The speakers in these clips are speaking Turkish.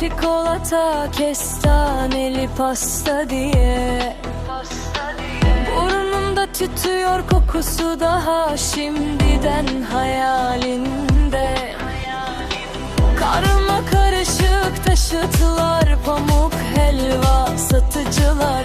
çikolata, kestaneli pasta diye. Burnumda tütüyor kokusu daha şimdiden hayalinde. Karma karışık taşıtlar, pamuk helva satıcılar.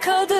kadın.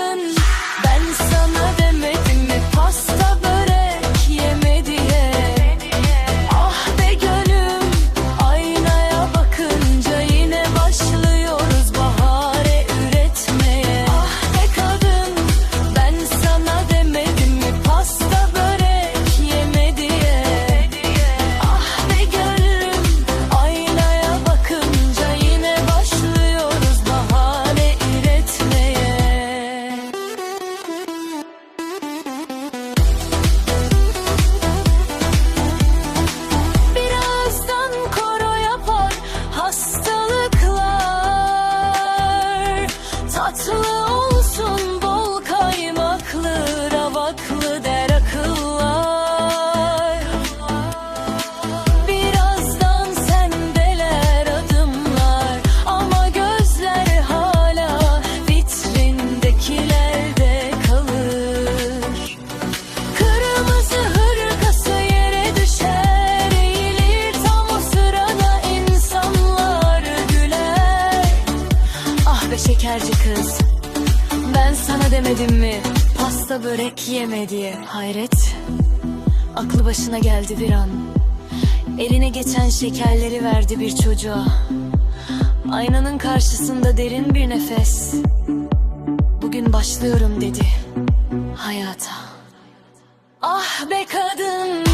demedim mi? Pasta börek yeme diye. Hayret. Aklı başına geldi bir an. Eline geçen şekerleri verdi bir çocuğa. Aynanın karşısında derin bir nefes. Bugün başlıyorum dedi hayata. Ah be kadın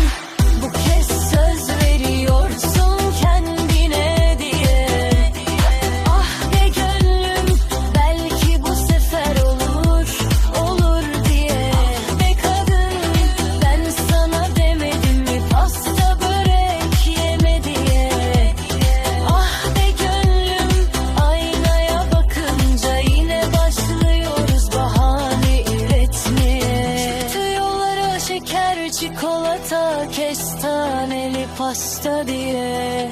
çikolata, kestaneli pasta diye.